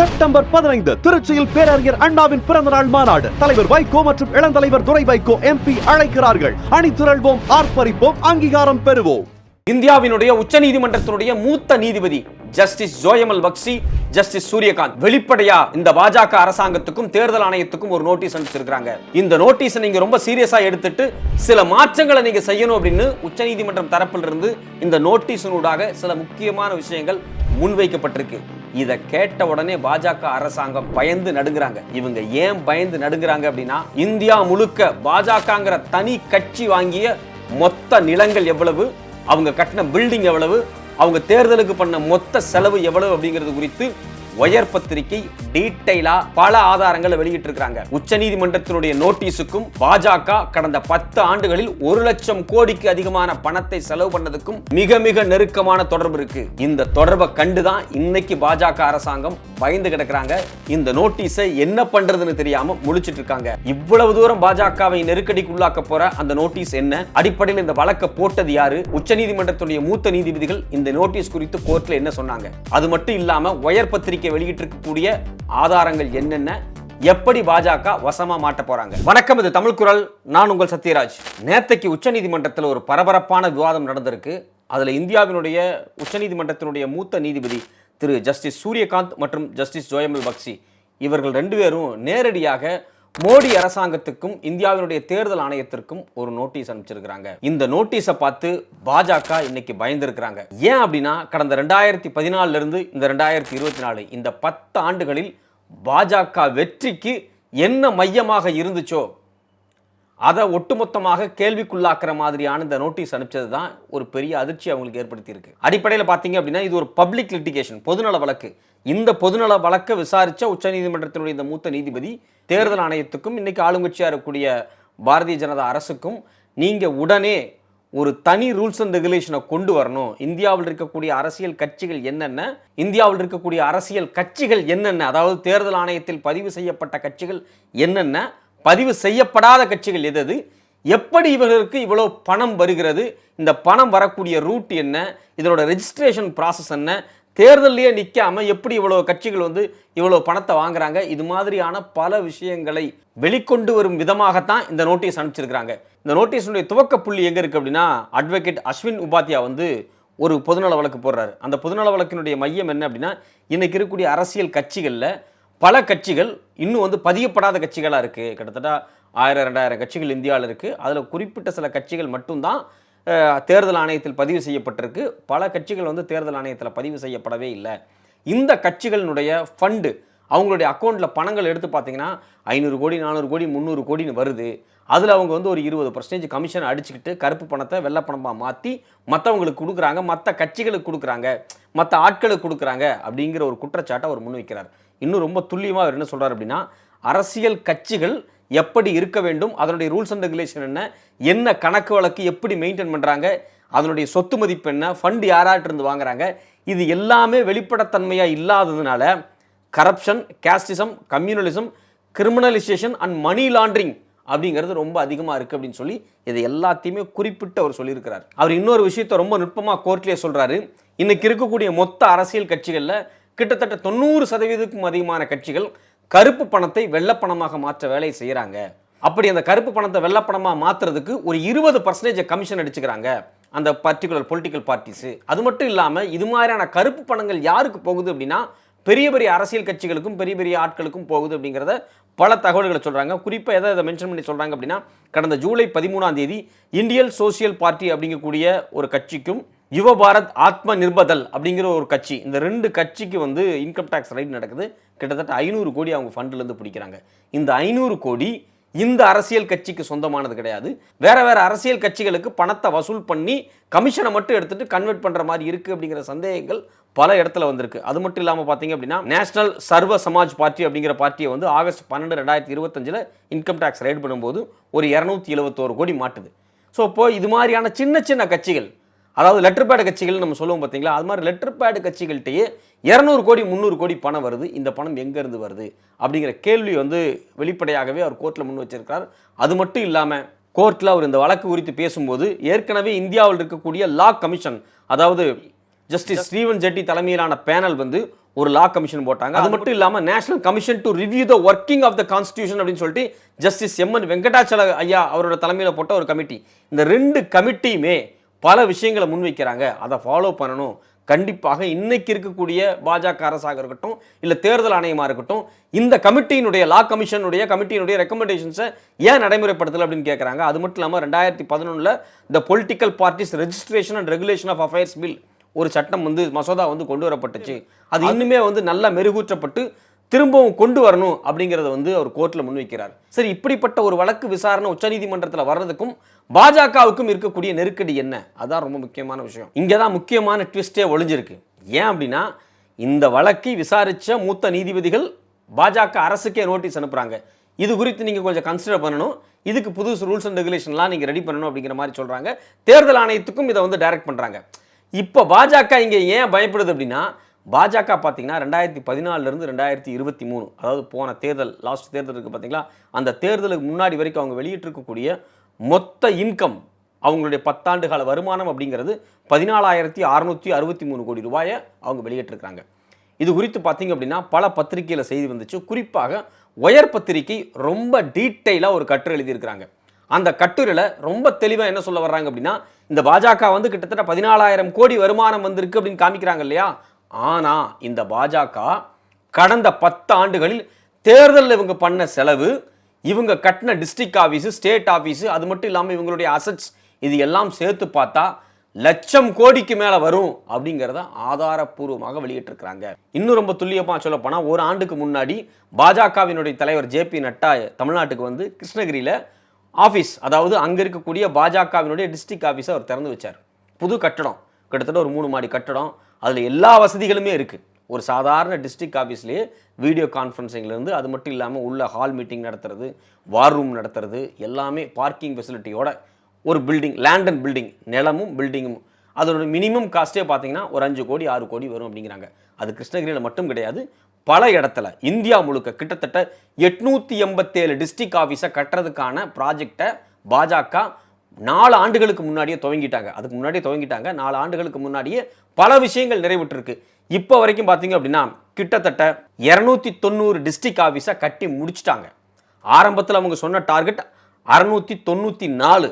September பதினைந்து திருச்சியில் பேரறிஞர் அண்ணாவின் பிறந்த நாள் மாநாடு. தலைவர் வைகோ மற்றும் இளந்தலைவர் துரை வைகோ எம்பி அழைக்கிறார்கள். அணிதிரள்வோம் ஆர்ப்பரிப்போம் அங்கீகாரம் பெறுவோம். இந்தியாவினுடைய உச்சநீதிமன்றத்தினுடைய மூத்த நீதிபதி ஜஸ்டிஸ் ஜோயமல் பக்சி ஜஸ்டிஸ் சூரியகாந்த். வெளிப்படையா இந்த பாஜக அரசாங்கத்துக்கும் தேர்தல் ஆணையத்துக்கும் ஒரு நோட்டீஸ் அனுப்பிச்சிருக்காங்க இந்த நோட்டீஸ் நீங்க ரொம்ப சீரியஸா எடுத்துட்டு சில மாற்றங்களை நீங்க செய்யணும் அப்படின்னு உச்சநீதிமன்றம் தரப்பில் இருந்து இந்த நோட்டீஸினூடாக சில முக்கியமான விஷயங்கள் முன்வைக்கப்பட்டிருக்கு. இதை கேட்ட உடனே பாஜக அரசாங்கம் பயந்து நடுங்குறாங்க. இவங்க ஏன் பயந்து நடுங்கிறாங்க அப்படின்னா இந்தியா முழுக்க பாஜகங்கிற தனி கட்சி வாங்கிய மொத்த நிலங்கள் எவ்வளவு அவங்க கட்டின பில்டிங் எவ்வளவு அவங்க தேர்தலுக்கு பண்ண மொத்த செலவு எவ்வளவு அப்படிங்கிறது குறித்து ஒயர் பத்திரிகை டீடைலா பல ஆதாரங்களை வெளியிட்டிருக்கிறாங்க. உச்ச நீதிமன்றத்தினுடைய நோட்டீஸுக்கும் பாஜக கடந்த பத்து ஆண்டுகளில் ஒரு லட்சம் கோடிக்கு அதிகமான பணத்தை செலவு பண்ணதுக்கும் மிக மிக நெருக்கமான தொடர்பு இருக்கு. இந்த தொடர்பை கண்டுதான் இன்னைக்கு பாஜக அரசாங்கம் பயந்து கிடக்குறாங்க. இந்த நோட்டீஸை என்ன பண்றதுன்னு தெரியாம முழிச்சிட்டு இருக்காங்க இவ்வளவு தூரம் பாஜகவை நெருக்கடிக்கு உள்ளாக்க போற அந்த நோட்டீஸ் என்ன? அடிப்படையில் இந்த வழக்கை போட்டது யாரு? உச்சநீதிமன்றத்துடைய மூத்த நீதிபதிகள் இந்த நோட்டீஸ் குறித்து கோர்ட்ல என்ன சொன்னாங்க? அது மட்டும் இல்லாம ஒயர் பத்திரிகை வெளியிட்டிருக்கக்கூடிய ஆதாரங்கள் என்னென்ன? எப்படி பாஜக வசமா மாட்ட போறாங்க? வணக்கம் இது தமிழ் குரல். நான் உங்கள் சத்யராஜ். நேத்தைக்கு உச்சநீதிமன்றத்தில் ஒரு பரபரப்பான விவாதம் நடந்திருக்கு. அதுல இந்தியாவினுடைய உச்சநீதிமன்றத்தினுடைய மூத்த நீதிபதி திரு ஜஸ்டிஸ் சூரியகாந்த் மற்றும் ஜஸ்டிஸ் ஜோயமல் பக்சி இவர்கள் ரெண்டு பேரும் நேரடியாக மோடி அரசாங்கத்துக்கும் இந்தியாவினுடைய தேர்தல் ஆணையத்திற்கும் ஒரு நோட்டீஸ் அனுப்பிச்சிருக்கிறாங்க. இந்த நோட்டீஸை பார்த்து பாஜக இன்னைக்கு பயந்துருக்கிறாங்க. ஏன் அப்படின்னா கடந்த ரெண்டாயிரத்தி பதினாலுல இருந்து இந்த ரெண்டாயிரத்தி இருபத்தி நாலு இந்த பத்து ஆண்டுகளில் பாஜக வெற்றிக்கு என்ன மையமாக இருந்துச்சோ அதை ஒட்டுமொத்தமாக கேள்விக்குள்ளாக்குற மாதிரியான இந்த நோட்டீஸ் அனுப்பிச்சது தான் ஒரு பெரிய அதிர்ச்சி அவங்களுக்கு ஏற்படுத்தியிருக்கு. அடிப்படையில் பார்த்தீங்க அப்படின்னா இது ஒரு பப்ளிக் லிட்டிகேஷன் பொதுநல வழக்கு. இந்த பொதுநல வழக்கை விசாரித்த உச்சநீதிமன்றத்தினுடைய இந்த மூத்த நீதிபதி தேர்தல் ஆணையத்துக்கும் இன்னைக்கு ஆளுங்கட்சியாக இருக்கக்கூடிய பாரதிய ஜனதா அரசுக்கும் நீங்கள் உடனே ஒரு தனி ரூல்ஸ் அண்ட் ரெகுலேஷனை கொண்டு வரணும். இந்தியாவில் இருக்கக்கூடிய அரசியல் கட்சிகள் என்னென்ன? இந்தியாவில் இருக்கக்கூடிய அரசியல் கட்சிகள் என்னென்ன? அதாவது தேர்தல் ஆணையத்தில் பதிவு செய்யப்பட்ட கட்சிகள் என்னென்ன? பதிவு செய்யப்படாத கட்சிகள் எது எது எப்படி இவர்களுக்கு இவ்வளோ பணம் வருகிறது? இந்த பணம் வரக்கூடிய ரூட் என்ன? இதனோட ரெஜிஸ்ட்ரேஷன் ப்ராசஸ் என்ன? தேர்தல்லையே நிற்காம எப்படி இவ்வளோ கட்சிகள் வந்து இவ்வளோ பணத்தை வாங்குறாங்க? இது மாதிரியான பல விஷயங்களை வெளிக்கொண்டு வரும் விதமாகத்தான் இந்த நோட்டீஸ் அனுப்பிச்சிருக்கிறாங்க. இந்த நோட்டீஸுடைய துவக்க புள்ளி எங்கே இருக்குது அப்படின்னா அட்வொகேட் அஸ்வின் உபாத்யா வந்து ஒரு பொதுநல வழக்கு போடுறாரு. அந்த பொதுநல வழக்கினுடைய மையம் என்ன அப்படின்னா இன்றைக்கி இருக்கக்கூடிய அரசியல் கட்சிகளில் பல கட்சிகள் இன்னும் வந்து பதியப்படாத கட்சிகளாக இருக்குது கிட்டத்தட்ட ஆயிரம் ரெண்டாயிரம் கட்சிகள் இந்தியாவில் இருக்குது அதில் குறிப்பிட்ட சில கட்சிகள் மட்டும்தான் தேர்தல் ஆணையத்தில் பதிவு செய்யப்பட்டிருக்கு. பல கட்சிகள் வந்து தேர்தல் ஆணையத்தில் பதிவு செய்யப்படவே இல்லை. இந்த கட்சிகளினுடைய ஃபண்டு அவங்களுடைய அக்கௌண்ட்டில் பணங்கள் எடுத்து பார்த்தீங்கன்னா ஐநூறு கோடி நானூறு கோடி முந்நூறு கோடின்னு வருது. அதில் அவங்க வந்து ஒரு இருபது பர்சன்டேஜ் கமிஷன் அடிச்சுக்கிட்டு கருப்பு பணத்தை வெள்ளை பணமாக மாற்றி மற்றவங்களுக்கு கொடுக்குறாங்க மற்ற கட்சிகளுக்கு கொடுக்குறாங்க மற்ற ஆட்களுக்கு கொடுக்குறாங்க அப்படிங்கிற ஒரு குற்றச்சாட்டை அவர் முன்வைக்கிறார். இன்னும் ரொம்ப துல்லியமாக அவர் என்ன சொல்கிறார் அப்படின்னா அரசியல் கட்சிகள் எப்படி இருக்க வேண்டும் அதனுடைய ரூல்ஸ் அண்ட் ரெகுலேஷன் என்ன என்ன கணக்கு வழக்கு எப்படி மெயின்டைன் பண்ணுறாங்க அதனுடைய சொத்து மதிப்பு என்ன ஃபண்ட் யாராட்டு இருந்து வாங்குறாங்க இது எல்லாமே வெளிப்படத்தன்மையாக இல்லாததுனால corruption casteism communalism criminalisation and money laundering அப்படிங்கிறது ரொம்ப அதிகமாக இருக்குது அப்படின்னு சொல்லி இதை எல்லாத்தையுமே குறிப்பிட்டு அவர் சொல்லியிருக்கிறார். அவர் இன்னொரு விஷயத்தை ரொம்ப நுட்பமாக கோர்ட்லேயே சொல்கிறாரு இன்றைக்கி இருக்கக்கூடிய மொத்த அரசியல் கட்சிகளில் கிட்டத்தட்ட தொண்ணூறு சதவீதத்துக்கும் அதிகமான கட்சிகள் கருப்பு பணத்தை வெள்ளப்பணமாக மாற்ற வேலையை செய்கிறாங்க அப்படி அந்த கருப்பு பணத்தை வெள்ளப்பணமாக மாற்றுறதுக்கு ஒரு இருபது பர்சன்டேஜ் கமிஷன் அடிச்சுக்கிறாங்க அந்த பர்டிகுலர் பொலிட்டிக்கல் பார்ட்டிஸு அது மட்டும் இல்லாமல் இது மாதிரியான கருப்பு பணங்கள் யாருக்கு போகுது அப்படின்னா பெரிய பெரிய அரசியல் கட்சிகளுக்கும் பெரிய பெரிய ஆட்களுக்கும் போகுது அப்படிங்கிறத பல தகவல்களை சொல்கிறாங்க குறிப்பாக எதை இதை மென்ஷன் பண்ணி சொல்கிறாங்க அப்படின்னா கடந்த ஜூலை பதிமூணாம் தேதி இந்தியன் சோசியல் பார்ட்டி அப்படிங்கக்கூடிய ஒரு கட்சிக்கும் யுவ பாரத் ஆத்ம நிர்பதல் அப்படிங்கிற ஒரு கட்சி இந்த ரெண்டு கட்சிக்கு வந்து இன்கம் டேக்ஸ் ரைட் நடக்குது. கிட்டத்தட்ட ஐநூறு கோடி அவங்க ஃபண்ட்லேருந்து பிடிக்கிறாங்க. இந்த ஐநூறு கோடி இந்த அரசியல் கட்சிக்கு சொந்தமானது கிடையாது. வேற வேற அரசியல் கட்சிகளுக்கு பணத்தை வசூல் பண்ணி கமிஷனை மட்டும் எடுத்துட்டு கன்வெர்ட் பண்ற மாதிரி இருக்கு அப்படிங்கிற சந்தேகங்கள் பல இடத்துல வந்திருக்கு. அது மட்டும் இல்லாமல் பார்த்தீங்க அப்படின்னா நேஷனல் சர்வ சமாஜ் பார்ட்டி அப்படிங்கிற பார்ட்டியை வந்து ஆகஸ்ட் பன்னெண்டு ரெண்டாயிரத்தி இருபத்தஞ்சில் இன்கம் டேக்ஸ் ரைட் பண்ணும்போது ஒரு இரநூத்தி எழுபத்தோரு கோடி மாட்டுது. ஸோ இப்போ இது மாதிரியான சின்ன சின்ன கட்சிகள் அதாவது லெட்டர் பேடு கட்சிகள் நம்ம சொல்லுவோம் பார்த்தீங்களா? அது மாதிரி லெட்டர் பேடு கட்சிகள்கிட்டயே இரநூறு கோடி முந்நூறு கோடி பணம் வருது. இந்த பணம் எங்கேருந்து வருது? அப்படிங்கிற கேள்வி வந்து வெளிப்படையாகவே அவர் கோர்ட்டில் முன் வச்சிருக்கிறார். அது மட்டும் இல்லாமல் கோர்ட்டில் அவர் இந்த வழக்கு குறித்து பேசும்போது ஏற்கனவே இந்தியாவில் இருக்கக்கூடிய லா கமிஷன் அதாவது ஜஸ்டிஸ் ஸ்ரீவன் ஜெட்டி தலைமையிலான பேனல் வந்து ஒரு லா கமிஷன் போட்டாங்க. அது மட்டும் இல்லாமல் national commission to review the working of the constitution அப்படின்னு சொல்லிட்டு ஜஸ்டிஸ் எம்என் வெங்கடாச்சல ஐயா அவரோட தலைமையில் போட்ட ஒரு கமிட்டி இந்த ரெண்டு கமிட்டியுமே பல விஷயங்களை முன்வைக்கிறாங்க. அதை ஃபாலோ பண்ணணும். கண்டிப்பாக இன்னைக்கு இருக்கக்கூடிய பாஜக அரசாக இருக்கட்டும் இல்ல தேர்தல் ஆணையமா இருக்கட்டும் இந்த கமிட்டியினுடைய லா கமிஷனுடைய கமிட்டியினுடைய ரெக்கமெண்டேஷன்ஸை ஏன் நடைமுறைப்படுத்தல அப்படின்னு கேட்குறாங்க அது மட்டும் இல்லாமல் ரெண்டாயிரத்தி பதினொன்றில் இந்த political parties registration and regulation of affairs bill ஒரு சட்டம் வந்து மசோதா வந்து கொண்டு வரப்பட்டுச்சு. அது இன்னுமே வந்து நல்லா மெருகூற்றப்பட்டு திரும்பவும் கொண்டு வரணும் அப்படிங்கிறத வந்து அவர் கோர்ட்டில் முன்வைக்கிறார். சரி இப்படிப்பட்ட ஒரு வழக்கு விசாரணை உச்சநீதிமன்றத்தில் வர்றதுக்கும் பாஜகவுக்கும் இருக்கக்கூடிய நெருக்கடி என்ன? அதான் ரொம்ப முக்கியமான விஷயம். இங்கே தான் முக்கியமான ட்விஸ்டே ஒளிஞ்சிருக்கு ஏன் அப்படின்னா இந்த வழக்கை விசாரித்த மூத்த நீதிபதிகள் பாஜக அரசுக்கே நோட்டீஸ் அனுப்புகிறாங்க இது குறித்து நீங்கள் கொஞ்சம் கன்சிடர் பண்ணணும். இதுக்கு புது ரூல்ஸ் அண்ட் ரெகுலேஷன்லாம் நீங்கள் ரெடி பண்ணணும் அப்படிங்கிற மாதிரி சொல்கிறாங்க தேர்தல் ஆணையத்துக்கும் இதை வந்து டைரக்ட் பண்ணுறாங்க இப்போ பாஜக இங்கே ஏன் பயப்படுது அப்படின்னா பாஜக பார்த்தீங்கன்னா ரெண்டாயிரத்தி பதினாலிருந்து ரெண்டாயிரத்தி இருபத்தி மூணு அதாவது போன தேர்தல் லாஸ்ட் தேர்தல் இருக்குது பார்த்தீங்களா? அந்த தேர்தலுக்கு முன்னாடி வரைக்கும் அவங்க வெளியிட்டிருக்கக்கூடிய மொத்த இன்கம் அவங்களுடைய பத்தாண்டு கால வருமானம் அப்படிங்கிறது பதினாலாயிரத்தி அறுநூற்றி அறுபத்தி மூணு கோடி ரூபாயை அவங்க வெளியிட்டிருக்கிறாங்க. இது குறித்து பார்த்தீங்க அப்படின்னா பல பத்திரிகையில் செய்தி வந்துச்சு. குறிப்பாக ஒயர் பத்திரிகை ரொம்ப டீட்டெயிலாக ஒரு கட்டுரை எழுதியிருக்கிறாங்க. அந்த கட்டுரையில் ரொம்ப தெளிவாக என்ன சொல்ல வர்றாங்க அப்படின்னா இந்த பாஜக வந்து கிட்டத்தட்ட பதினாலாயிரம் கோடி வருமானம் வந்திருக்கு அப்படின்னு காமிக்கிறாங்க இல்லையா? ஆனால் இந்த பாஜக கடந்த பத்து ஆண்டுகளில் தேர்தலில் இவங்க பண்ண செலவு இவங்க கட்டின டிஸ்ட்ரிக்ட் ஆஃபீஸு ஸ்டேட் ஆஃபீஸு அது மட்டும் இல்லாமல் இவங்களுடைய அசட்ஸ் இது எல்லாம் சேர்த்து பார்த்தா லட்சம் கோடிக்கு மேலே வரும் அப்படிங்கிறத ஆதாரப்பூர்வமாக வெளியிட்டிருக்கிறாங்க. இன்னும் ரொம்ப துல்லியமாக சொல்லப்போனால் ஒரு ஆண்டுக்கு முன்னாடி பாஜகவினுடைய தலைவர் ஜே பி நட்டா தமிழ்நாட்டுக்கு வந்து கிருஷ்ணகிரியில் ஆஃபீஸ் அதாவது அங்கே இருக்கக்கூடிய பாஜகவினுடைய டிஸ்ட்ரிக்ட் ஆஃபீஸை அவர் திறந்து வச்சார். புது கட்டடம். கிட்டத்தட்ட ஒரு மூணு மாடி கட்டடம். அதில் எல்லா வசதிகளுமே இருக்குது ஒரு சாதாரண டிஸ்ட்ரிக்ட் ஆஃபீஸ்லேயே வீடியோ கான்ஃபரன்சிங்லேருந்து அது மட்டும் இல்லாமல் உள்ள ஹால் மீட்டிங் நடத்துறது வார் ரூம் நடத்துறது எல்லாமே பார்க்கிங் ஃபெசிலிட்டியோட ஒரு பில்டிங் லேண்ட் அண்ட் பில்டிங் நிலமும் பில்டிங்கும் அதோட மினிமம் காஸ்ட்டே பார்த்தீங்கன்னா ஒரு அஞ்சு கோடி ஆறு கோடி வரும் அப்படிங்கிறாங்க. அது கிருஷ்ணகிரியில் மட்டும் கிடையாது. பல இடத்துல இந்தியா முழுக்க கிட்டத்தட்ட எட்நூற்றி எண்பத்தேழு டிஸ்ட்ரிக்ட் ஆஃபீஸை கட்டுறதுக்கான ப்ராஜெக்டை பாஜக நாலு ஆண்டுகளுக்கு முன்னாடியே துவங்கிட்டாங்க. அதுக்கு முன்னாடியே துவங்கிட்டாங்க. நாலு ஆண்டுகளுக்கு முன்னாடியே பல விஷயங்கள் நிறைவேற்றிருக்கு. இப்போ வரைக்கும் பார்த்தீங்க அப்படின்னா கிட்டத்தட்ட இரநூத்தி தொண்ணூறு டிஸ்ட்ரிக்ட் ஆஃபீஸை கட்டி முடிச்சிட்டாங்க. ஆரம்பத்தில் அவங்க சொன்ன டார்கெட் அறுநூத்தி தொண்ணூற்றி நாலு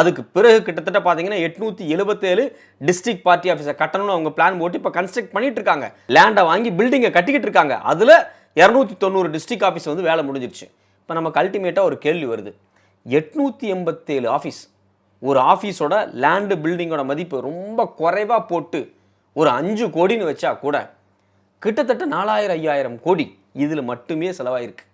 அதுக்கு பிறகு கிட்டத்தட்ட பார்த்தீங்கன்னா எட்நூற்றி எழுபத்தேழு டிஸ்ட்ரிக்ட் பார்ட்டி ஆஃபீஸை கட்டணும்னு அவங்க பிளான் போட்டு இப்போ கன்ஸ்ட்ரக்ட் பண்ணிட்டு இருக்காங்க. லேண்டை வாங்கி பில்டிங்கை கட்டிக்கிட்டு இருக்காங்க. அதில் இரநூத்தி தொண்ணூறு டிஸ்ட்ரிக்ட் ஆஃபீஸ் வந்து வேலை முடிஞ்சிருச்சு. இப்போ நமக்கு அல்டிமேட்டாக ஒரு கேள்வி வருது. எட்நூற்றி எண்பத்தேழு ஆஃபீஸ் ஒரு ஆஃபீஸோட லேண்டு பில்டிங்கோட மதிப்பு ரொம்ப குறைவாக போட்டு ஒரு அஞ்சு கோடின்னு வச்சா கூட கிட்டத்தட்ட நாலாயிரம் ஐயாயிரம் கோடி இதில் மட்டுமே செலவாயிருக்கு.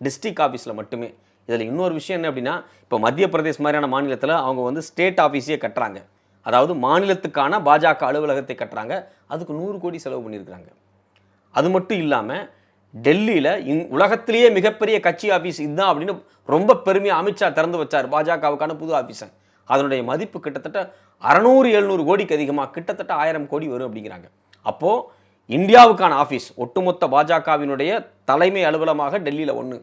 டிஸ்ட்ரிக்ட் ஆஃபீஸில் மட்டுமே. இதில் இன்னொரு விஷயம் என்ன அப்படின்னா இப்போ மத்திய பிரதேஷ் மாதிரியான மாநிலத்தில் அவங்க வந்து ஸ்டேட் ஆஃபீஸே கட்டுறாங்க. அதாவது மாநிலத்துக்கான பாஜக அலுவலகத்தை கட்டுறாங்க. அதுக்கு நூறு கோடி செலவு பண்ணியிருக்கிறாங்க. அது மட்டும் இல்லாமல் டெல்லியில் இந் உலகத்திலேயே மிகப்பெரிய கட்சி ஆஃபீஸ் இதுதான் அப்படின்னு ரொம்ப பெருமையாக அமித்ஷா திறந்து வச்சார். பாஜகவுக்கான புது ஆஃபீஸை அதனுடைய மதிப்பு கிட்டத்தட்ட அறநூறு எழுநூறு கோடிக்கு அதிகமாக கிட்டத்தட்ட ஆயிரம் கோடி வரும் அப்படிங்கிறாங்க. அப்போது இந்தியாவுக்கான ஆஃபீஸ் ஒட்டுமொத்த பாஜகவினுடைய தலைமை அலுவலமாக டெல்லியில் ஒன்று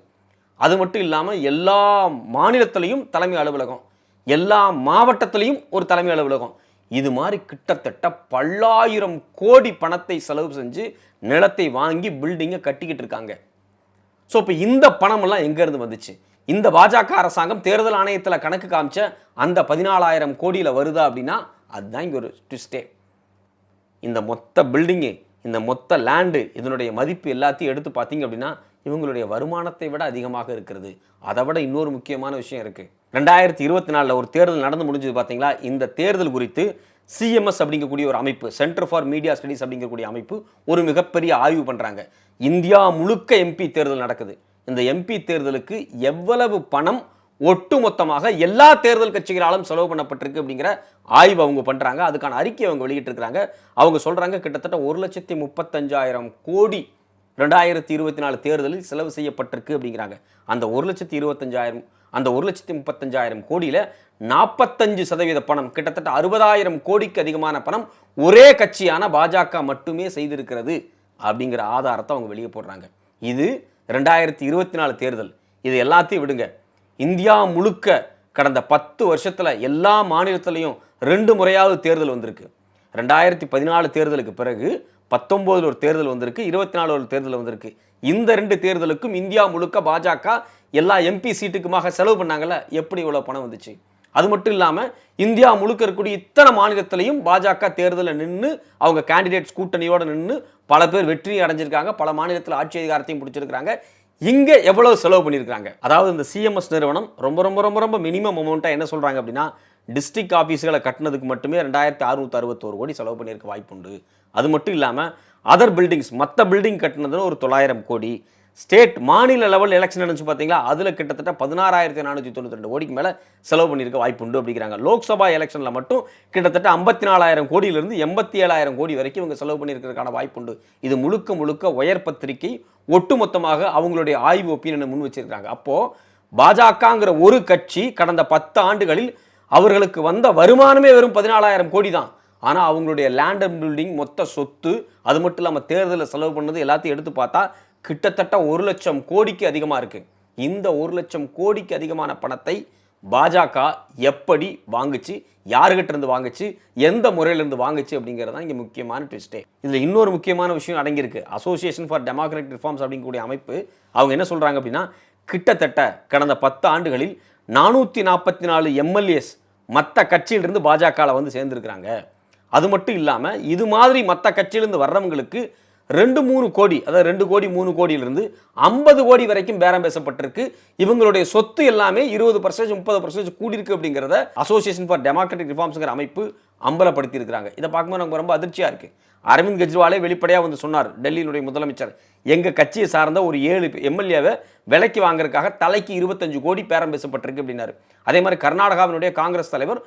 அது மட்டும் இல்லாமல் எல்லா மாநிலத்திலையும் தலைமை அலுவலகம் எல்லா மாவட்டத்திலையும் ஒரு தலைமை அலுவலகம். இது மாதிரி கிட்டத்தட்ட பல்லாயிரம் கோடி பணத்தை செலவு செஞ்சு நிலத்தை வாங்கி பில்டிங்கை கட்டிக்கிட்டு இருக்காங்க. ஸோ இப்போ இந்த பணமெல்லாம் எங்கேருந்து வந்துச்சு? இந்த பாஜக அரசாங்கம் தேர்தல் ஆணையத்தில் கணக்கு காமிச்ச அந்த பதினாலாயிரம் கோடியில் வருதா அப்படின்னா அதுதான் இங்கே ஒரு ட்விஸ்டே இந்த மொத்த பில்டிங்கு இந்த மொத்த லேண்டு இதனுடைய மதிப்பு எல்லாத்தையும் எடுத்து பார்த்தீங்க அப்படின்னா இவங்களுடைய வருமானத்தை விட அதிகமாக இருக்கிறது. அதை விட இன்னொரு முக்கியமான விஷயம் இருக்குது ரெண்டாயிரத்தி இருபத்தி நாலில் ஒரு தேர்தல் நடந்து முடிஞ்சது பார்த்தீங்களா? இந்த தேர்தல் குறித்து சிஎம்எஸ் அப்படிங்கக்கூடிய ஒரு அமைப்பு சென்டர் ஃபார் மீடியா ஸ்டடீஸ் அப்படிங்கக்கூடிய அமைப்பு ஒரு மிகப்பெரிய ஆய்வு பண்ணுறாங்க இந்தியா முழுக்க எம்பி தேர்தல் நடக்குது. இந்த எம்பி தேர்தலுக்கு எவ்வளவு பணம் ஒட்டுமொத்தமாக எல்லா தேர்தல் கட்சிகளாலும் செலவு பண்ணப்பட்டிருக்கு அப்படிங்கிற ஆய்வு அவங்க பண்ணுறாங்க அதுக்கான அறிக்கை அவங்க வெளியிட்டிருக்கிறாங்க. அவங்க சொல்கிறாங்க கிட்டத்தட்ட ஒரு லட்சத்தி முப்பத்தஞ்சாயிரம் கோடி ரெண்டாயிரத்தி இருபத்தி நாலு தேர்தலில் செலவு செய்யப்பட்டிருக்கு அப்படிங்கிறாங்க. அந்த ஒரு லட்சத்தி இருபத்தஞ்சாயிரம் அந்த ஒரு லட்சத்தி முப்பத்தஞ்சாயிரம் கோடியில் நாற்பத்தஞ்சு சதவீத பணம் கிட்டத்தட்ட அறுபதாயிரம் கோடிக்கு அதிகமான பணம் ஒரே கட்சியான பாஜக மட்டுமே செய்திருக்கிறது அப்படிங்கிற ஆதாரத்தை அவங்க வெளியே போடுறாங்க. இது ரெண்டாயிரத்தி இருபத்தி நாலு தேர்தல். இது எல்லாத்தையும் விடுங்க. இந்தியா முழுக்க கடந்த பத்து வருஷத்தில் எல்லா மாநிலத்திலையும் ரெண்டு முறையாவது தேர்தல் வந்திருக்கு. ரெண்டாயிரத்தி பதினாலு தேர்தலுக்கு பிறகு பத்தொம்போதில் ஒரு தேர்தல் வந்திருக்கு இருபத்தி நாலு ஒரு தேர்தல் வந்திருக்கு. இந்த ரெண்டு தேர்தலுக்கும் இந்தியா முழுக்க பாஜக எல்லா எம்பி சீட்டுக்குமாக செலவு பண்ணாங்கல்ல? எப்படி இவ்வளோ பணம் வந்துச்சு? அது மட்டும் இல்லாமல் இந்தியா முழுக்க இருக்கக்கூடிய இத்தனை மாநிலத்திலையும் பாஜக தேர்தலில் நின்று அவங்க கேண்டிடேட்ஸ் கூட்டணியோடு நின்று பல பேர் வெற்றி அடைஞ்சிருக்காங்க. பல மாநிலத்தில் ஆட்சி அதிகாரத்தையும் பிடிச்சிருக்காங்க இங்கே எவ்வளவு செலவு பண்ணியிருக்காங்க அதாவது இந்த சிஎம்எஸ் நிறுவனம் ரொம்ப ரொம்ப ரொம்ப ரொம்ப மினிமம் அமௌண்ட்டாக என்ன சொல்கிறாங்க அப்படின்னா டிஸ்ட்ரிக்ட் ஆஃபீஸுகளை கட்டினதுக்கு மட்டுமே ரெண்டாயிரத்தி அறுநூத்தி அறுபத்தோரு கோடி செலவு பண்ணியிருக்க வாய்ப்புண்டு. அது மட்டும் இல்லாமல் அதர் பில்டிங்ஸ் மற்ற பில்டிங் கட்டினதுன்னு ஒரு தொள்ளாயிரம் கோடி. ஸ்டேட் மாநில லெவல் எலெக்ஷன் நடந்துச்சு பார்த்தீங்களா அதில் கிட்டத்தட்ட பதினாறாயிரத்தி நானூற்றி தொண்ணூற்றி ரெண்டு கோடிக்கு மேலே செலவு பண்ணியிருக்க வாய்ப்பு உண்டு அப்படிங்கிறாங்க. லோக்சபா எலெக்ஷனில் மட்டும் கிட்டத்தட்ட ஐம்பத்தி நாலாயிரம் கோடியிலிருந்து எண்பத்தி ஏழாயிரம் கோடி வரைக்கும் இவங்க செலவு பண்ணியிருக்கிறதுக்கான வாய்ப்புண்டு இது முழுக்க முழுக்க உயர் பத்திரிகை ஒட்டுமொத்தமாக அவங்களுடைய ஆய்வு ஒப்பீனியனை முன் வச்சிருக்காங்க அப்போது பாஜகங்கிற ஒரு கட்சி கடந்த பத்து ஆண்டுகளில் அவர்களுக்கு வந்த வருமானமே வெறும் பதினாலாயிரம் கோடி தான். ஆனால் அவங்களுடைய லேண்ட் அண்ட் பில்டிங் மொத்த சொத்து அது மட்டும் இல்லாமல் தேர்தலில் செலவு பண்ணது எல்லாத்தையும் எடுத்து பார்த்தா கிட்டத்தட்ட ஒரு லட்சம் கோடிக்கு அதிகமாக இருக்குது இந்த ஒரு லட்சம் கோடிக்கு அதிகமான பணத்தை பாஜக எப்படி வாங்குச்சு யாருக்கிட்டேருந்து வாங்குச்சு எந்த முறையிலேருந்து வாங்குச்சு அப்படிங்கிறது தான் இங்கே முக்கியமான ட்விஸ்டே இதில் இன்னொரு முக்கியமான விஷயம் அடங்கியிருக்கு. அசோசியேஷன் ஃபார் டெமோக்ராட்டிக் ரிஃபார்ம்ஸ் அப்படிங்கக்கூடிய அமைப்பு அவங்க என்ன சொல்கிறாங்க அப்படின்னா கிட்டத்தட்ட கடந்த பத்து ஆண்டுகளில் நானூற்றி நாற்பத்தி நாலு எம்எல்ஏஸ் மற்ற கட்சியிலிருந்து பாஜகவில் வந்து சேர்ந்துருக்கிறாங்க. அது மட்டும் இல்லாமல் இது மாதிரி மற்ற கட்சியிலேருந்து வர்றவங்களுக்கு ரெண்டு மூணு கோடி அதாவது ரெண்டு கோடி மூணு கோடியிலிருந்து ஐம்பது கோடி வரைக்கும் பேரம் பேசப்பட்டிருக்கு. இவங்களுடைய சொத்து எல்லாமே இருபது பர்சன்டேஜ் முப்பது பர்சன்டேஜ் கூடியிருக்கு அப்படிங்கிறத அசோசியேஷன் ஃபார் டெமோக்ராட்டிக் ரிஃபார்ம்ஸுங்கிற அமைப்பு அம்பலப்படுத்தி இருக்கிறாங்க இதை பார்க்கும்போது நமக்கு ரொம்ப அதிர்ச்சியாக இருக்குது அரவிந்த் கெஜ்ரிவாலே வெளிப்படையாக வந்து சொன்னார் டெல்லியினுடைய முதலமைச்சர். எங்கள் கட்சியை சார்ந்த ஒரு ஏழு எம்எல்ஏவை விலைக்கு வாங்குறதுக்காக தலைக்கு இருபத்தஞ்சு கோடி பேரம் பேசப்பட்டிருக்கு அப்படின்னாரு. அதே மாதிரி கர்நாடகாவினுடைய காங்கிரஸ் தலைவர்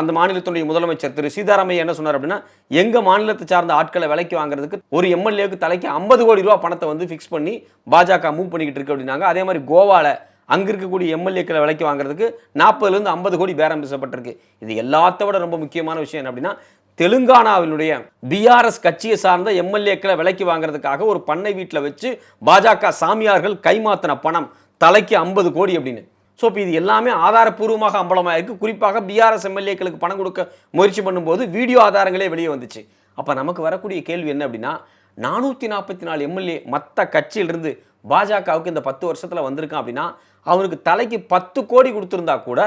அந்த மாநிலத்தினுடைய முதலமைச்சர் திரு சீதாராமையா என்ன சொன்னார் அப்படின்னா எங்க மாநிலத்தை சார்ந்த ஆட்களை விலைக்கு வாங்குறதுக்கு ஒரு எம்எல்ஏக்கு தலைக்கு ஐம்பது கோடி ரூபா பணத்தை வந்து ஃபிக்ஸ் பண்ணி பாஜக மூவ் பண்ணிக்கிட்டு இருக்கு அப்படின்னாங்க. அதே மாதிரி கோவால அங்க இருக்கக்கூடிய எம்எல்ஏக்களை விலைக்கு வாங்குறதுக்கு நாற்பதுலேருந்து ஐம்பது கோடி பேரம் பேசப்பட்டிருக்கு. இது எல்லாத்த விட ரொம்ப முக்கியமான விஷயம் என்ன அப்படின்னா தெலுங்கானாவினுடைய பிஆர்எஸ் கட்சியை சார்ந்த எம்எல்ஏக்களை விலைக்கு வாங்குறதுக்காக ஒரு பண்ணை வீட்டில் வச்சு பாஜக சாமியார்கள் கைமாத்தின பணம் தலைக்கு ஐம்பது கோடி அப்படின்னு. ஸோ இப்போ இது எல்லாமே ஆதாரப்பூர்வமாக அம்பலமாக இருக்குது குறிப்பாக பிஆர்எஸ் எம்எல்ஏக்களுக்கு பணம் கொடுக்க முயற்சி பண்ணும்போது வீடியோ ஆதாரங்களே வெளியே வந்துச்சு. அப்போ நமக்கு வரக்கூடிய கேள்வி என்ன அப்படின்னா நானூற்றி நாற்பத்தி நாலு எம்எல்ஏ மற்ற கட்சியிலிருந்து பாஜகவுக்கு இந்த பத்து வருஷத்தில் வந்திருக்கான் அப்படின்னா அவனுக்கு தலைக்கு பத்து கோடி கொடுத்துருந்தா கூட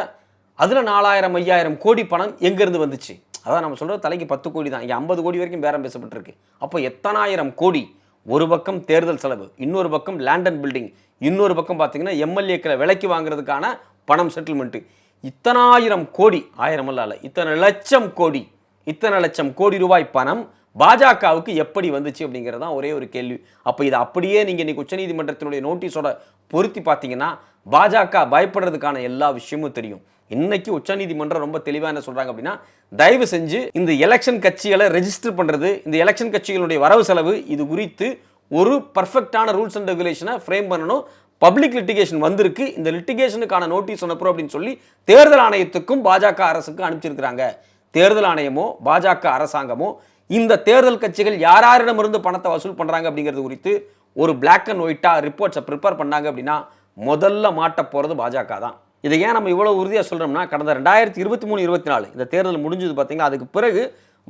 அதில் நாலாயிரம் ஐயாயிரம் கோடி பணம் எங்கேருந்து வந்துச்சு? அதான் நம்ம சொல்கிறது தலைக்கு பத்து கோடி தான். இங்கே ஐம்பது கோடி வரைக்கும் பேரம் பேசப்பட்டிருக்கு. அப்போ எத்தனாயிரம் கோடி? ஒரு பக்கம் தேர்தல் செலவு இன்னொரு பக்கம் லேண்ட் அண்ட் பில்டிங் இன்னொரு பக்கம் பார்த்தீங்கன்னா எம்எல்ஏக்களை விலைக்கு வாங்குறதுக்கான பணம் செட்டில்மெண்ட்டு இத்தனாயிரம் கோடி ஆயிரம் அல்ல இத்தனை லட்சம் கோடி இத்தனை லட்சம் கோடி ரூபாய் பணம் பாஜகவுக்கு எப்படி வந்துச்சு அப்படிங்கிறது தான் ஒரே ஒரு கேள்வி. அப்போ இதை அப்படியே நீங்கள் இன்றைக்கி உச்சநீதிமன்றத்தினுடைய நோட்டீஸோட பொருத்தி பார்த்தீங்கன்னா பாஜக பயப்படுறதுக்கான எல்லா விஷயமும் தெரியும். இன்னைக்கு உச்சநீதிமன்றம் ரொம்ப தெளிவாக என்ன சொல்கிறாங்க அப்படின்னா தயவு செஞ்சு இந்த எலெக்ஷன் கட்சிகளை ரெஜிஸ்டர் பண்ணுறது இந்த எலெக்ஷன் கட்சிகளுடைய வரவு செலவு இது குறித்து ஒரு பர்ஃபெக்டான ரூல்ஸ் அண்ட் ரெகுலேஷனை ஃப்ரேம் பண்ணணும். பப்ளிக் லிட்டிகேஷன் வந்திருக்கு. இந்த லிட்டிகேஷனுக்கான நோட்டீஸ் அனுப்புறோம் அப்படின்னு சொல்லி தேர்தல் ஆணையத்துக்கும் பாஜக அரசுக்கும் அனுப்பிச்சிருக்கிறாங்க. தேர்தல் ஆணையமோ பாஜக அரசாங்கமோ இந்த தேர்தல் கட்சிகள் யார் யாரிடமிருந்து பணத்தை வசூல் பண்ணுறாங்க அப்படிங்கிறது குறித்து ஒரு பிளாக் அண்ட் ஒயிட்டாக ரிப்போர்ட்ஸை ப்ரிப்பேர் பண்ணாங்க அப்படின்னா முதல்ல மாட்ட போகிறது பாஜக தான். இதை ஏன் நம்ம இவ்வளோ உறுதியாக சொல்கிறோம்னா கடந்த ரெண்டாயிரத்தி இருபத்தி மூணு இருபத்தி நாலு இந்த தேர்தல் முடிஞ்சது பார்த்தீங்கன்னா அதுக்கு பிறகு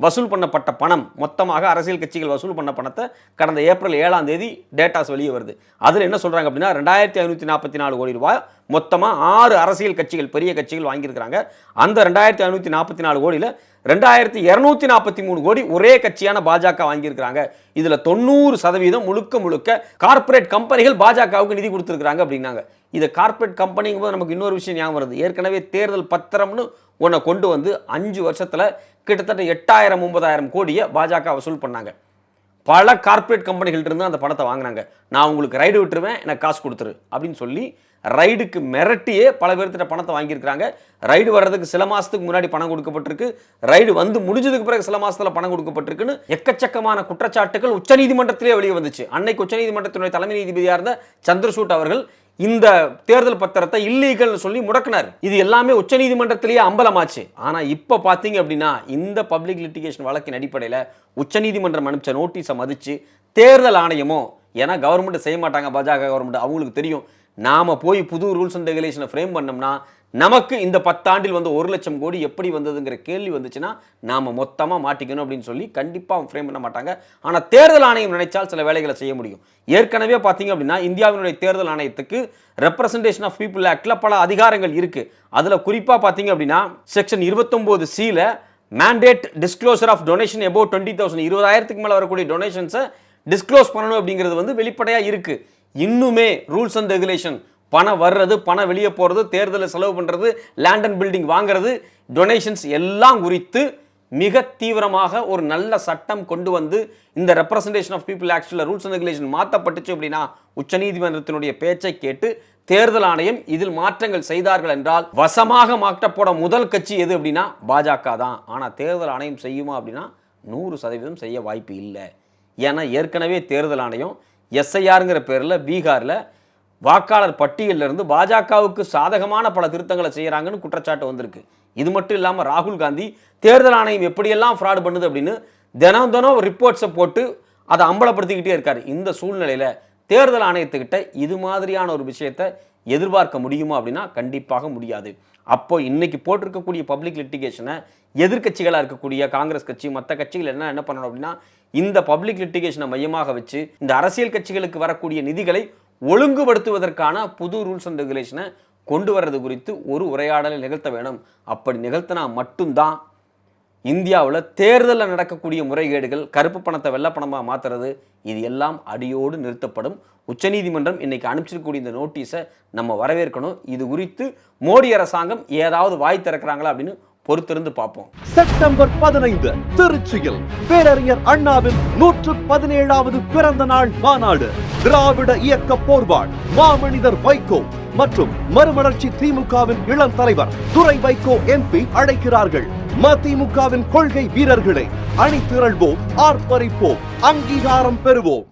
வசூல் பண்ணப்பட்ட பணம் மொத்தமாக அரசியல் கட்சிகள் வசூல் பண்ண பணத்தை கடந்த ஏப்ரல் ஏழாம் தேதி டேட்டாஸ் வெளியே வருது. அதில் என்ன சொல்கிறாங்க அப்படின்னா ரெண்டாயிரத்தி ஐநூற்றி நாற்பத்தி நாலு கோடி ரூபாய் மொத்தமாக ஆறு அரசியல் கட்சிகள் பெரிய கட்சிகள் வாங்கியிருக்கிறாங்க. அந்த ரெண்டாயிரத்தி ஐநூற்றி நாற்பத்தி நாலு கோடியில் ரெண்டாயிரத்தி இரநூத்தி நாற்பத்தி மூணு கோடி ஒரே கட்சியான பாஜக வாங்கியிருக்கிறாங்க. இதில் தொண்ணூறு சதவீதம் முழுக்க முழுக்க கார்ப்பரேட் கம்பெனிகள் பாஜகவுக்கு நிதி கொடுத்துருக்குறாங்க அப்படின்னாங்க. இது கார்ப்பரேட் கம்பெனிங்கும் போது நமக்கு இன்னொரு விஷயம் ஞாபகம் வருது. ஏற்கனவே தேர்தல் பத்திரம்னு ஒன்றை கொண்டு வந்து அஞ்சு வருஷத்தில் கிட்டத்தட்ட எட்டாயிரம் ஒன்பதாயிரம் கோடியை பாஜக வசூல் பண்ணாங்க. பல கார்ப்பரேட் கம்பெனிகள்ட்டிருந்து அந்த பணத்தை வாங்கினாங்க. நான் உங்களுக்கு ரைடு விட்டுருவேன் எனக்கு காசு கொடுத்துரு அப்படின்னு சொல்லி ரைடுக்கு மிரட்டியே பல பேர்த்திட்ட பணத்தை வாங்கியிருக்கிறாங்க. ரைடு வர்றதுக்கு சில மாதத்துக்கு முன்னாடி பணம் கொடுக்கப்பட்டிருக்கு. ரைடு வந்து முடிஞ்சதுக்கு பிறகு சில மாதத்தில் பணம் கொடுக்கப்பட்டிருக்குன்னு எக்கச்சக்கமான குற்றச்சாட்டுகள் உச்சநீதிமன்றத்திலே வெளியே வந்துச்சு. அன்னைக்கு உச்சநீதிமன்றத்தினுடைய தலைமை நீதிபதியாக இருந்த சந்திரசூட் அவர்கள் இந்த தேர்தல் பத்திரத்தை இல்லீகல்னு சொல்லி முடக்கினார். இது எல்லாமே உச்சநீதிமன்றத்திலேயே அம்பலமாச்சு. ஆனா இப்ப பாத்தீங்க அப்படின்னா இந்த பப்ளிக் லிட்டிகேஷன் வழக்கின் அடிப்படையில் உச்சநீதிமன்றம் அனுப்பிச்ச நோட்டீஸை மதிச்சு தேர்தல் ஆணையமோ ஏன்னா கவர்மெண்ட் செய்ய மாட்டாங்க பாஜக கவர்மெண்ட் அவங்களுக்கு தெரியும். நாம போய் புது ரூல்ஸ் அண்ட் ரெகுலேஷனை ஃப்ரேம் பண்ணோம்னா நமக்கு இந்த பத்தாண்டில் வந்து ஒரு லட்சம் கோடி எப்படி வந்ததுங்கிற கேள்வி வந்துச்சுன்னா நாம் மொத்தமாக மாட்டிக்கணும் அப்படின்னு சொல்லி கண்டிப்பாக அவங்க ஃப்ரேம் பண்ண மாட்டாங்க. ஆனால் தேர்தல் ஆணையம் நினைச்சால் சில வேலைகளை செய்ய முடியும். ஏற்கனவே பார்த்தீங்க அப்படின்னா இந்தியாவினுடைய தேர்தல் ஆணையத்துக்கு ரெப்ரசன்டேஷன் ஆஃப் பீப்புள் ஆக்டில் பல அதிகாரங்கள் இருக்குது அதில் குறிப்பாக பார்த்தீங்க அப்படின்னா செக்ஷன் இருபத்தொம்போது சியில் mandate disclosure of donation above twenty thousand இருபதாயிரத்துக்கு மேலே வரக்கூடிய டொனேஷன்ஸை டிஸ்க்ளோஸ் பண்ணணும் அப்படிங்கிறது வந்து வெளிப்படையாக இருக்கு. இன்னுமே ரூல்ஸ் அண்ட் ரெகுலேஷன் பணம் வர்றது பணம் வெளியே போகிறது தேர்தலில் செலவு பண்ணுறது லேண்ட் அண்ட் பில்டிங் வாங்குறது டொனேஷன்ஸ் எல்லாம் குறித்து மிக தீவிரமாக ஒரு நல்ல சட்டம் கொண்டு வந்து இந்த ரெப்ரசன்டேஷன் ஆஃப் பீப்புள் ஆக்சுவலில் ரூல்ஸ் அண்ட் ரெகுலேஷன் மாற்றப்பட்டுச்சு அப்படின்னா உச்சநீதிமன்றத்தினுடைய பேச்சை கேட்டு தேர்தல் ஆணையம் இதில் மாற்றங்கள் செய்தார்கள் என்றால் வசமாக மாற்றப்போட முதல் கட்சி எது அப்படின்னா பாஜக தான். ஆனால் தேர்தல் ஆணையம் செய்யுமா அப்படின்னா நூறு சதவீதம் செய்ய வாய்ப்பு இல்லை. ஏன்னா ஏற்கனவே தேர்தல் ஆணையம் எஸ்ஐஆருங்கிற பேரில் பீகாரில் வாக்காளர் பட்டியலில் இருந்து பாஜகவுக்கு சாதகமான பல திருத்தங்களை செய்கிறாங்கன்னு குற்றச்சாட்டு வந்திருக்கு. இது மட்டும் இல்லாமல் ராகுல் காந்தி தேர்தல் ஆணையம் எப்படியெல்லாம் ஃப்ராட் பண்ணுது அப்படின்னு தினம் தினம் ரிப்போர்ட்ஸை போட்டு அதை அம்பலப்படுத்திக்கிட்டே இருக்கார். இந்த சூழ்நிலையில் தேர்தல் ஆணையத்துக்கிட்ட இது மாதிரியான ஒரு விஷயத்தை எதிர்பார்க்க முடியுமா அப்படின்னா கண்டிப்பாக முடியாது. அப்போ இன்னைக்கு போட்டிருக்கக்கூடிய பப்ளிக் லிட்டிகேஷனை எதிர்க்கட்சிகளாக இருக்கக்கூடிய காங்கிரஸ் கட்சி மற்ற கட்சிகள் என்ன என்ன பண்ணணும் அப்படின்னா இந்த பப்ளிக் லிட்டிகேஷனை மையமாக வச்சு இந்த அரசியல் கட்சிகளுக்கு வரக்கூடிய நிதிகளை ஒழுங்குபடுத்துவதற்கான புது ரூல்ஸ் அண்ட் ரெகுலேஷனை கொண்டு வர்றது குறித்து ஒரு உரையாடலை நிகழ்த்த வேணும் அப்படி நிகழ்த்தினா மட்டும்தான் இந்தியாவில் தேர்தலில் நடக்கக்கூடிய முறைகேடுகள் கருப்பு பணத்தை வெள்ளப்பணமாக மாற்றுறது இது எல்லாம் அடியோடு நிறுத்தப்படும். உச்சநீதிமன்றம் இன்றைக்கி அனுப்பிச்சிருக்கக்கூடிய இந்த நோட்டீஸை நம்ம வரவேற்கணும். இது குறித்து மோடி அரசாங்கம் ஏதாவது வாய் திறக்கிறாங்களா அப்படின்னு பொறுத்திருந்து பார்ப்போம். செப்டம்பர் பதினைந்து திருச்சியில் பேரறிஞர் அண்ணாவின் நூற்று பதினேழாவது பிறந்த நாள் மாநாடு. திராவிட இயக்க போர்வாள் மாமனிதர் வைகோ மற்றும் மறுமலர்ச்சி திமுகவின் இளம் தலைவர் துரை வைகோ எம்பி அழைக்கிறார்கள். மதிமுகவின் கொள்கை வீரர்களை அணிதிரள்வோம் ஆர்ப்பரிப்போம் அங்கீகாரம் பெறுவோம்.